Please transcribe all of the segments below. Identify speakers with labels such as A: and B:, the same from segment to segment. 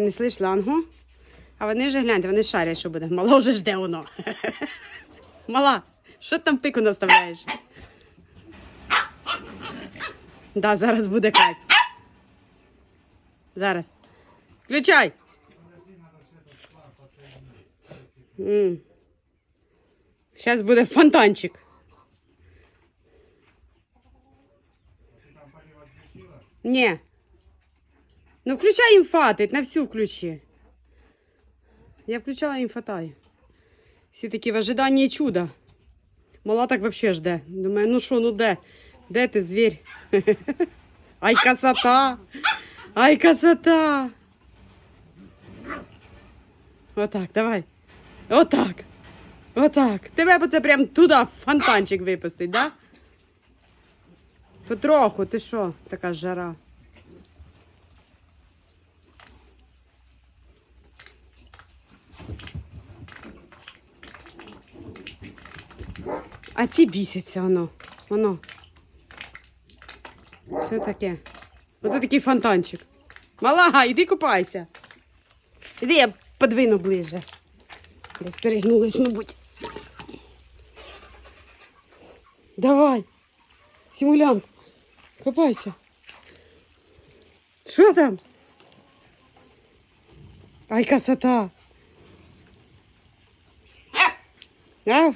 A: Несли шлангу, а вони вже гляньте, вони шарять, що буде. Мала вже жде воно. Мала, що там пику наставляєш? Да, зараз буде кайф. Зараз. Включай. Зараз буде фонтанчик. Ні. Ну включай їм фатить, на всю включи. Я включала їм фатай. Всі такі в ожиданні чуда. Мала так вообще жде. Думаю, ну що, ну де? Де ти, звір? Ай, красота! Ай, красота! Отак, давай. Отак. Отак. Тебе це прям туди фонтанчик випустить, да? Потроху, ти що, така жара. А ці бісяться воно. Воно. Це таке. Оце такий фонтанчик. Мала, іди купайся. Іди, я подвину ближе. Десь перегнулась, мабуть. Давай. Симулянт. Купайся. Що там? Ай, красота. А?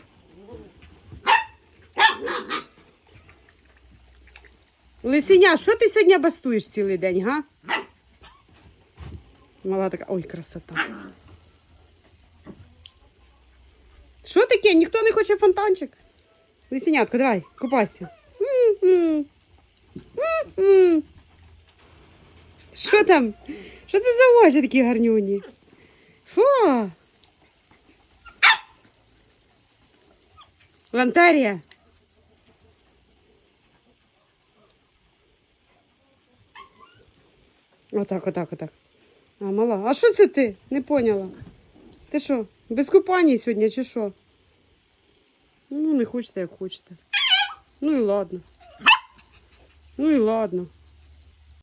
A: Лисеня, що ти сьогодні бастуєш цілий день, га? Мала така, ой, красота. Що таке? Ніхто не хоче фонтанчик? Лисенятко, давай, купайся. Що там? Що це за очі такі гарнюні? Фу. Лантарія. Отак, отак, отак. А, мала. А що це ти? Не поняла. Ти що, без купання сьогодні чи що? Ну, не хочете, як хочете. Ну і ладно. Ну і ладно.